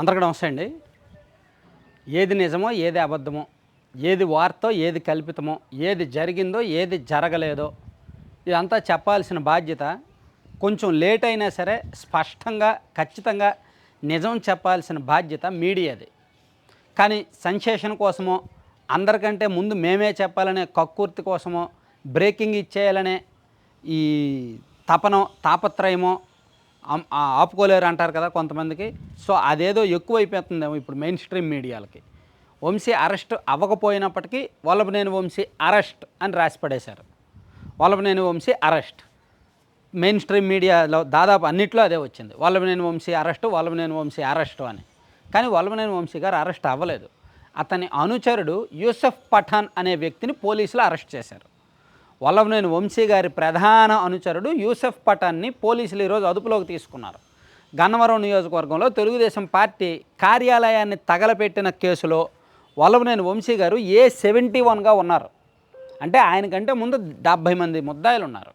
అందరికీ నమస్తే అండి. ఏది నిజమో ఏది అబద్ధమో ఏది వార్తో ఏది కల్పితమో ఏది జరిగిందో ఏది జరగలేదో ఇదంతా చెప్పాల్సిన బాధ్యత కొంచెం లేట్ అయినా సరే స్పష్టంగా ఖచ్చితంగా నిజం చెప్పాల్సిన బాధ్యత మీడియాది. కానీ సెన్సేషన్ కోసమో అందరికంటే ముందు మేమే చెప్పాలనే కక్కుర్తి కోసమో బ్రేకింగ్ ఇచ్చేయాలనే ఈ తపనో తాపత్రయమో ఆపుకోలేరు అంటారు కదా కొంతమందికి. సో అదేదో ఎక్కువైపోతుందేమో ఇప్పుడు మెయిన్ స్ట్రీమ్ మీడియాలకి వంశీ అరెస్ట్ అవ్వకపోయినప్పటికీ వల్లభనేని వంశీ అరెస్ట్ అని రాసి పడేశారు. Vallabhaneni Vamsi arrest mainstream మీడియాలో దాదాపు అన్నిట్లో అదే వచ్చింది. వల్లభనేని వంశీ అరెస్టు వల్లభనేని వంశీ అరెస్టు అని. కానీ వల్లభనేని వంశీ గారు అరెస్ట్ అవ్వలేదు. అతని అనుచరుడు యూసఫ్ పఠాన్ అనే వ్యక్తిని పోలీసులు అరెస్ట్ చేశారు. వల్లభనేని వంశీ గారి ప్రధాన అనుచరుడు యూసెఫ్ పఠాన్ని పోలీసులు ఈరోజు అదుపులోకి తీసుకున్నారు. గన్నవరం నియోజకవర్గంలో తెలుగుదేశం పార్టీ కార్యాలయాన్ని తగలపెట్టిన కేసులో వల్లభనేని వంశీ గారు ఏ సెవెంటీ వన్గా ఉన్నారు? అంటే ఆయనకంటే ముందు డెబ్భై మంది ముద్దాయిలు ఉన్నారు.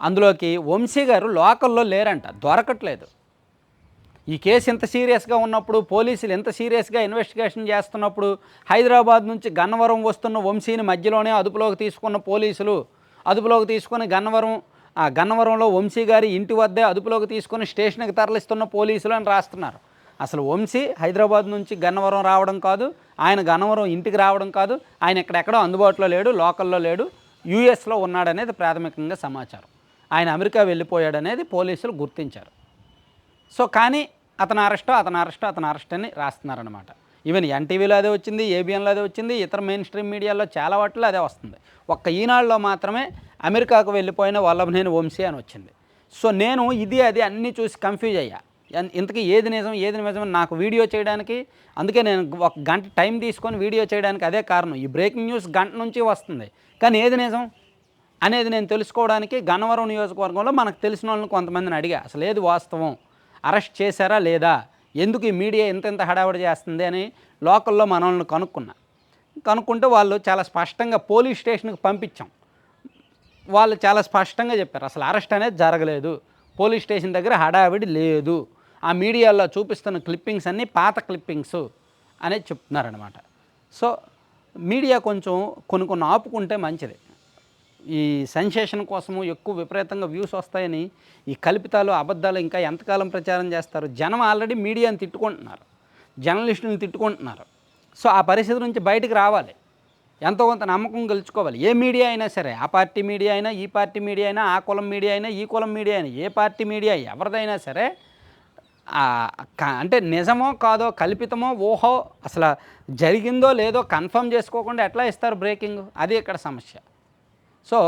అందులోకి వంశీ గారు లోకల్లో లేరంట దొరకట్లేదు. ఈ కేసు ఇంత సీరియస్గా ఉన్నప్పుడు పోలీసులు ఇంత సీరియస్గా ఇన్వెస్టిగేషన్ చేస్తున్నప్పుడు హైదరాబాద్ నుంచి గన్నవరం వస్తున్న వంశీని మధ్యలోనే అదుపులోకి తీసుకున్న పోలీసులు అదుపులోకి తీసుకుని గన్నవరం ఆ గన్నవరంలో వంశీ గారి ఇంటి వద్దే అదుపులోకి తీసుకొని స్టేషన్కి తరలిస్తున్న పోలీసులు అని రాస్తున్నారు. అసలు వంశీ హైదరాబాద్ నుంచి గన్నవరం రావడం కాదు ఆయన గన్నవరం ఇంటికి రావడం కాదు ఆయన ఎక్కడెక్కడో అందుబాటులో లేడు లోకల్లో లేడు యూఎస్లో ఉన్నాడనేది ప్రాథమికంగా సమాచారం. ఆయన అమెరికా వెళ్ళిపోయాడనేది పోలీసులు గుర్తించారు. సో కానీ అతను అరెస్టో అతను అరెస్టో అతను అరెస్ట్ అని రాస్తున్నారనమాట ఈవెన్ ఎన్టీవీలో అదే వచ్చింది ఏబిఎన్లో అదే వచ్చింది ఇతర మెయిన్ స్ట్రీమ్ మీడియాలో చాలా వాటిలో అదే వస్తుంది. ఒక్క ఈనాడులో మాత్రమే అమెరికాకు వెళ్ళిపోయిన వల్లభనేని వంశీ అని వచ్చింది. సో నేను ఇది అది అన్నీ చూసి కన్ఫ్యూజ్ అయ్యా. ఎన్- ఇంతకీ ఏది నిజం ఏది నిజం నాకు వీడియో చేయడానికి అందుకే నేను ఒక గంట టైం తీసుకొని వీడియో చేయడానికి అదే కారణం. ఈ బ్రేకింగ్ న్యూస్ గంట నుంచి వస్తుంది. కానీ ఏది నిజం అనేది నేను తెలుసుకోవడానికి గన్నవరం నియోజకవర్గంలో మనకు తెలిసిన వాళ్ళని కొంతమందిని అడిగా. అసలు ఏది వాస్తవం? అరెస్ట్ చేశారా లేదా? ఎందుకు ఈ మీడియా ఇంత ఇంత హడావుడి చేస్తుంది అని లోకల్లో మనల్ని కనుక్కున్నా కనుక్కుంటే వాళ్ళు చాలా స్పష్టంగా పోలీస్ స్టేషన్కి పంపించాం. వాళ్ళు చాలా స్పష్టంగా చెప్పారు. అసలు అరెస్ట్ అనేది జరగలేదు. పోలీస్ స్టేషన్ దగ్గర హడావిడి లేదు. ఆ మీడియాలో చూపిస్తున్న క్లిప్పింగ్స్ అన్నీ పాత క్లిప్పింగ్స్ అనేది చెప్తున్నారనమాట సో మీడియా కొంచెం కొన్ని కొన్ని ఆపుకుంటే మంచిది. ఈ సెన్సేషన్ కోసము ఎక్కువ విపరీతంగా వ్యూస్ వస్తాయని ఈ కల్పితాలు అబద్ధాలు ఇంకా ఎంతకాలం ప్రచారం చేస్తారు? జనం ఆల్రెడీ మీడియాని తిట్టుకుంటున్నారు. జర్నలిస్టులను తిట్టుకుంటున్నారు. సో ఆ పరిస్థితి నుంచి బయటికి రావాలి. ఎంతో కొంత నమ్మకం గెలుచుకోవాలి. ఏ మీడియా అయినా సరే ఆ పార్టీ మీడియా అయినా ఈ పార్టీ మీడియా అయినా ఆ కులం మీడియా అయినా ఈ కులం మీడియా అయినా ఏ పార్టీ మీడియా ఎవరిదైనా సరే అంటే నిజమో కాదో కల్పితమో ఊహో అసలు జరిగిందో లేదో కన్ఫర్మ్ చేసుకోకుండా ఎట్లా ఇస్తారు బ్రేకింగ్? అది ఇక్కడ సమస్య. సో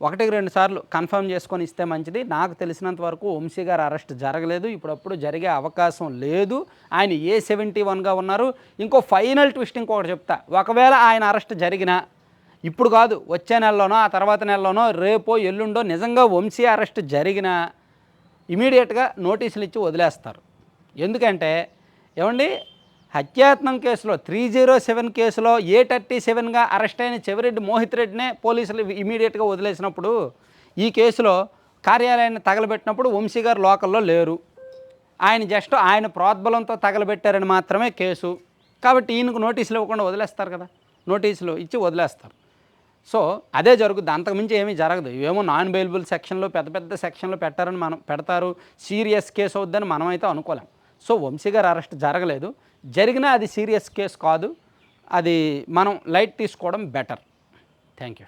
ఒకటికి రెండు సార్లు కన్ఫర్మ్ చేసుకొని ఇస్తే మంచిది. నాకు తెలిసినంత వరకు వంశీ గారు అరెస్ట్ జరగలేదు. ఇప్పుడప్పుడు జరిగే అవకాశం లేదు. ఆయన ఏ సెవెంటీ వన్గా ఉన్నారు. ఇంకో ఫైనల్ ట్విస్ట్ ఇంకొకటి చెప్తా. ఒకవేళ ఆయన అరెస్ట్ జరిగినా ఇప్పుడు కాదు వచ్చే నెలలోనో ఆ తర్వాత నెలలోనో రేపో ఎల్లుండో నిజంగా వంశీ అరెస్ట్ జరిగినా ఇమీడియట్గా నోటీసులు ఇచ్చి వదిలేస్తారు. ఎందుకంటే ఏమండి హత్యాయత్నం కేసులో త్రీ జీరో సెవెన్ కేసులో ఏ థర్టీ సెవెన్గా అరెస్ట్ అయిన చెవిరెడ్డి మోహిత్ రెడ్డినే పోలీసులు ఇమీడియట్గా వదిలేసినప్పుడు ఈ కేసులో కార్యాలయాన్ని తగలబెట్టినప్పుడు వంశీ గారు లోకల్లో లేరు. ఆయన జస్ట్ ఆయన ప్రోద్బలంతో తగలబెట్టారని మాత్రమే కేసు. కాబట్టి ఈయనకు నోటీసులు ఇవ్వకుండా వదిలేస్తారు కదా. నోటీసులు ఇచ్చి వదిలేస్తారు. సో అదే జరుగుద్ది. అంతకుమించి ఏమీ జరగదు. ఇవేమో నాన్ బెయిలబుల్ సెక్షన్లో పెద్ద పెద్ద సెక్షన్లో పెట్టారని మనం పెడతారు. సీరియస్ కేసు అవుద్దని మనమైతే అనుకోలేం. సో వంశీ గారు అరెస్ట్ జరగలేదు. జరిగినా అది సీరియస్ కేసు కాదు. అది మనం లైట్ తీసుకోవడం బెటర్. Thank you